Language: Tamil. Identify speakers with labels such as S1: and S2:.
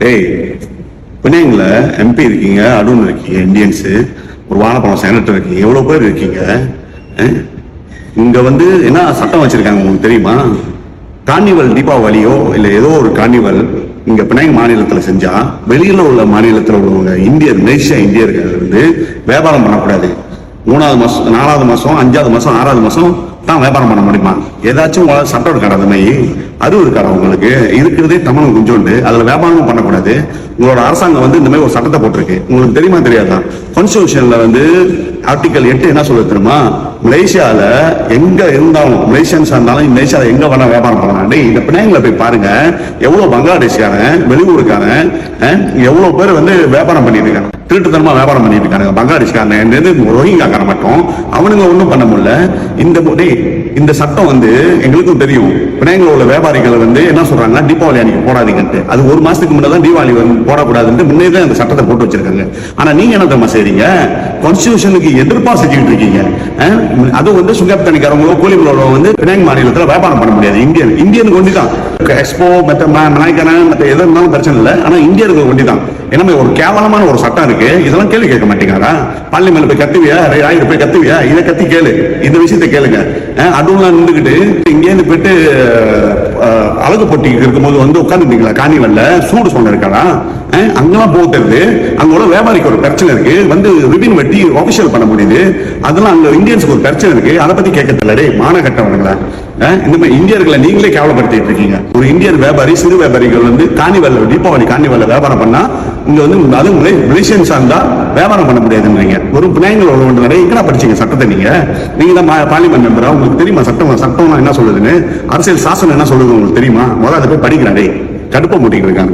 S1: டேய் பிணைங்கள எம்பி இருக்கீங்க அடூன் இருக்கீங்க இந்தியன்ஸு ஒரு வாழைப்பழம் செனட்டர் இருக்கீங்க எவ்வளோ பேர் இருக்கீங்க? அஹ்? இங்க வந்து என்ன சட்டம் வச்சிருக்காங்க உங்களுக்கு தெரியுமா? கார்னிவல் தீபாவளியோ இல்லை ஏதோ ஒரு கார்னிவல் இங்க பினாங் மாநிலத்துல செஞ்சா வெளியில உள்ள மாநிலத்துல உள்ளவங்க இந்தியர் மலேசியா இந்தியர்கள் வந்து வியாபாரம் பண்ணக்கூடாது. மூணாவது மாசம் நாலாவது மாசம் அஞ்சாவது மாசம் ஆறாவது மாசம் தான் வியாபாரம் பண்ண முடியுமா? ஏதாச்சும் உங்களால சட்டம் இருக்காடா அந்த மாதிரி அறிவு இருக்காடா உங்களுக்கு? இருக்கிறதே தமிழ் குஞ்சோண்டு. அதுல வியாபாரமும் பண்ணக்கூடாது. உங்களோட அரசாங்கம் வந்து இந்த மாதிரி ஒரு சட்டத்தை போட்டிருக்கு. உங்களுக்கு தெரியுமா தெரியாதா? கான்ஸ்டியூஷன்ல வந்து ஆர்டிகல் எட்டு என்ன சொல்லுது தெரியுமா? மலேசியால எங்க இருந்தாலும் மலேசியன்ஸா இருந்தாலும் மலேசியால எங்க வேணா வியாபாரம் பண்ணலாம். டேய் இந்த பிணையங்களை போய் பாருங்க. எவ்வளவு பங்களாதேஷ்காரன் வெளியூருக்காரன் எவ்வளவு பேர் வந்து வியாபாரம் பண்ணிட்டு இருக்காங்க. திருட்டுத்தனமா வியாபாரம் பண்ணிட்டு இருக்காங்க பங்களாதேஷ்காரன் ரோஹிங்காக்காரன் மட்டும். அவனுங்க ஒண்ணும் பண்ண முடியல. இந்த மு- டேய், இந்த சட்டம் வந்து எங்களுக்கும் தெரியும். பிணையங்கள உள்ள வியாபாரிகள் வந்து என்ன சொல்றாங்கன்னா தீபாவளி அன்னைக்கு போடாதீங்கன்ட்டு. அது ஒரு மாசத்துக்கு முன்னாடி தான் தீபாவளி வந்து போடக்கூடாதுன்ட்டு முன்னே தான் அந்த சட்டத்தை போட்டு வச்சிருக்காங்க. ஆனா நீங்க என்ன தெரியுமா செய்றீங்க? கான்ஸ்டியூஷனுக்கு எதிர்ப்பா செஞ்சுக்கிட்டு இருக்கீங்க. அது வந்து சுங்கத்தணிக்காரங்களோ கூலிகளோ வந்து பினாங் மாநிலத்துல வியாபாரம் பண்ண முடியாது. இந்தியன் இந்தியனுக்கு ஒண்டி தான். எக்ஸ்போ மற்ற மலாய்க்காரன் மற்ற எது இருந்தாலும் பிரச்சனை இல்லை. ஆனா இந்தியனுக்கு ஒண்டி தான். ஏன்னா ஒரு கேவலமான ஒரு சட்டம் இருக்கு. இதெல்லாம் கேள்வி கேட்க மாட்டேங்காரா பள்ளி மேல போய் கத்துவியா? ஆயிரம் போய் கத்துவியா? இதை கத்தி கேளு. இந்த விஷயத்தை கேளுங்க. அதுவும் நின்றுக்கிட்டு இங்கேருந்து போயிட்டு அழகு போட்டிக்கு இருக்கும்போது வந்து உட்காந்துருந்தீங்களா காணிவல்ல சூடு சொன்ன இருக்காடா? அங்கெல்லாம் போக அங்கே உள்ள வியாபாரிக்கு ஒரு பிரச்சனை இருக்கு. வந்து ரிபின் வெட்டி ஆஃபிஷியல் பண்ண முடியுது. அதெல்லாம் அங்கே இந்தியன்ஸுக்கு ஒரு பிரச்சனை இருக்கு. அதை பத்தி கேட்க தெரியல மானகட்டவனுங்களா இந்த மாதிரி இந்தியர்களை நீங்களே கேவலப்படுத்திட்டு இருக்கீங்க. ஒரு இந்தியர் வியாபாரி சிறு வியாபாரிகள் வந்து காணிவல்ல தீபாவளி காணிவல்ல வியாபாரம் பண்ணா இங்க வந்து அது மலே- மலேசியன்ஸா இருந்தா வியாபாரம் பண்ண முடியாதுன்றீங்க. ஒரு பினாயங்கள் உள்ள நிறைய எங்கடா படிச்சீங்க சட்டத்தை நீங்க? நீங்க தான் பார்லிமெண்ட் மெம்பரா உங்களுக்கு தெரியுமா சட்டம் சட்டம்னா என்ன சொல்லுதுன்னு? அரசியல் சாசனம் என்ன சொல்லுது உங்களுக்கு தெரியுமா? முதல்ல அதை போய் படிக்கிறாரே கடுப்பை மூட்டிக்கிட்டு இருக்காங்க.